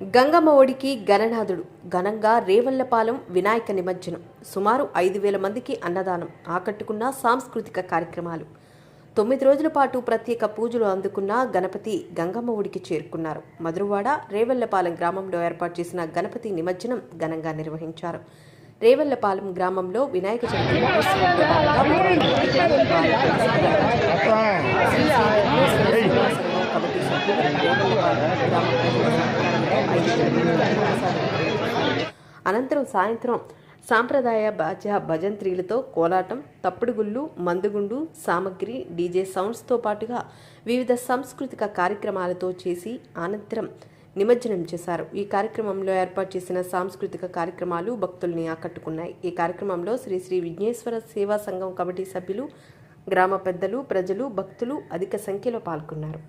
గంగమ్మ ఒడికి గణనాథుడు ఘనంగా రేవళ్ళపాలెం వినాయక నిమజ్జనం. సుమారు ఐదు వేల మందికి అన్నదానం ఆకట్టుకున్న సాంస్కృతిక కార్యక్రమాలు. తొమ్మిది రోజుల పాటు ప్రత్యేక పూజలు అందుకున్న గణపతి గంగమ్మ ఒడికి చేరుకున్నారు. మధురవాడ రేవళ్ళపాలెం గ్రామంలో ఏర్పాటు చేసిన గణపతి నిమజ్జనం ఘనంగా నిర్వహించారు. రేవళ్ళపాలెం గ్రామంలో వినాయక చవితి కమిటీ సభ్యులు గ్రామ ప్రజలు సహకారంతో ఐదు వేల మంది ప్రసాదం చేశారు. అనంతరం సాయంత్రం సాంప్రదాయ బాజా భజంత్రీలతో కోలాటం తప్పుడుగుళ్ళు మందుగుండు సామగ్రి డీజే సౌండ్స్తో పాటుగా వివిధ సాంస్కృతిక కార్యక్రమాలతో చేసి అనంతరం నిమజ్జనం చేశారు. ఈ కార్యక్రమంలో ఏర్పాటు చేసిన సాంస్కృతిక కార్యక్రమాలు భక్తుల్ని ఆకట్టుకున్నాయి. ఈ కార్యక్రమంలో శ్రీ శ్రీ విఘ్నేశ్వర సేవా సంఘం కమిటీ సభ్యులు గ్రామ పెద్దలు ప్రజలు భక్తులు అధిక సంఖ్యలో పాల్గొన్నారు.